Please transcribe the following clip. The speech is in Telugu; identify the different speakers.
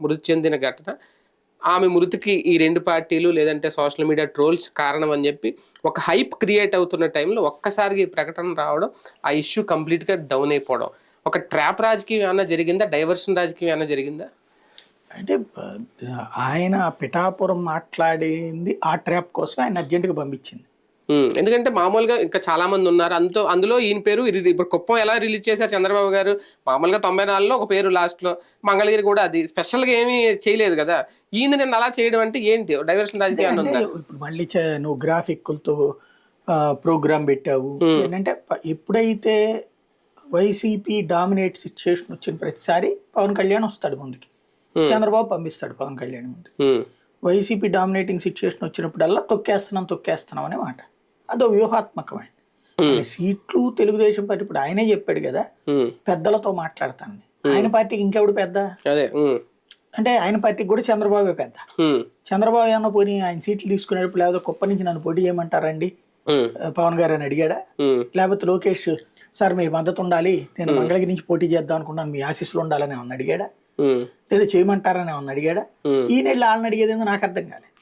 Speaker 1: మృతి చెందిన ఘటన. ఆమె మృతికి ఈ రెండు పార్టీలు లేదంటే సోషల్ మీడియా ట్రోల్స్ కారణం అని చెప్పి ఒక హైప్ క్రియేట్ అవుతున్న టైంలో ఒక్కసారిగా ఈ ప్రకటన రావడం ఆ ఇష్యూ కంప్లీట్గా డౌన్ అయిపోవడం. ఒక ట్రాప్ రాజకీయం ఏమైనా జరిగిందా? డైవర్షన్ రాజకీయం ఏమైనా జరిగిందా?
Speaker 2: అంటే ఆయన పిఠాపురం మాట్లాడింది ఆ ట్రాప్ కోసం ఆయన అర్జెంటుగా పంపించింది.
Speaker 1: ఎందుకంటే మామూలుగా ఇంకా చాలా మంది ఉన్నారు. అంతో అందులో ఈయన పేరు ఇది ఇప్పుడు కుప్పం ఎలా రిలీజ్ చేశారు చంద్రబాబు గారు? మామూలుగా తొంభై నాలుగులో ఒక పేరు లాస్ట్లో మంగళగిరి కూడా అది. స్పెషల్గా ఏమీ చేయలేదు కదా. ఈయన నేను అలా చేయడం అంటే ఏంటి? డైవర్షన్ రాజకీయం అని
Speaker 2: అంటే
Speaker 1: ఉందా?
Speaker 2: ఇప్పుడు మళ్ళీ నువ్వు గ్రాఫిక్లతో ప్రోగ్రామ్ పెట్టావు. ఏంటంటే ఎప్పుడైతే వైసీపీ డామినేట్ సిచ్యుయేషన్ వచ్చిన ప్రతిసారి పవన్ కళ్యాణ్ వస్తాడు ముందుకి. చంద్రబాబు పంపిస్తాడు పవన్ కళ్యాణ్ ముందు వైసీపీ డామినేటింగ్ సిచ్యుయేషన్ వచ్చినప్పుడల్లా తొక్కేస్తున్నాం తొక్కేస్తున్నాం అనే మాట. అదో వ్యూహాత్మకమైన సీట్లు తెలుగుదేశం పార్టీ ఇప్పుడు ఆయనే చెప్పాడు కదా పెద్దలతో మాట్లాడతాను ఆయన పార్టీకి ఇంకెవడు పెద్ద? అంటే ఆయన పార్టీకి కూడా చంద్రబాబే పెద్ద. చంద్రబాబు ఏమన్నా పోనీ ఆయన సీట్లు తీసుకునేటప్పుడు లేకపోతే కుప్ప నుంచి నన్ను పోటీ చేయమంటారండి? పవన్ గారు అని అడిగాడా? లేకపోతే లోకేష్ సార్ మీ మద్దతు ఉండాలి నేను మంగళగిరి నుంచి పోటీ చేద్దాం అనుకున్నాను మీ ఆశీస్సులు ఉండాలని ఏమన్నా అడిగాడా? లేదా చేయమంటారని ఏమన్నా అడిగాడా. ఈయన వెళ్ళి వాళ్ళని అడిగేది నాకు అర్థం కాలేదు.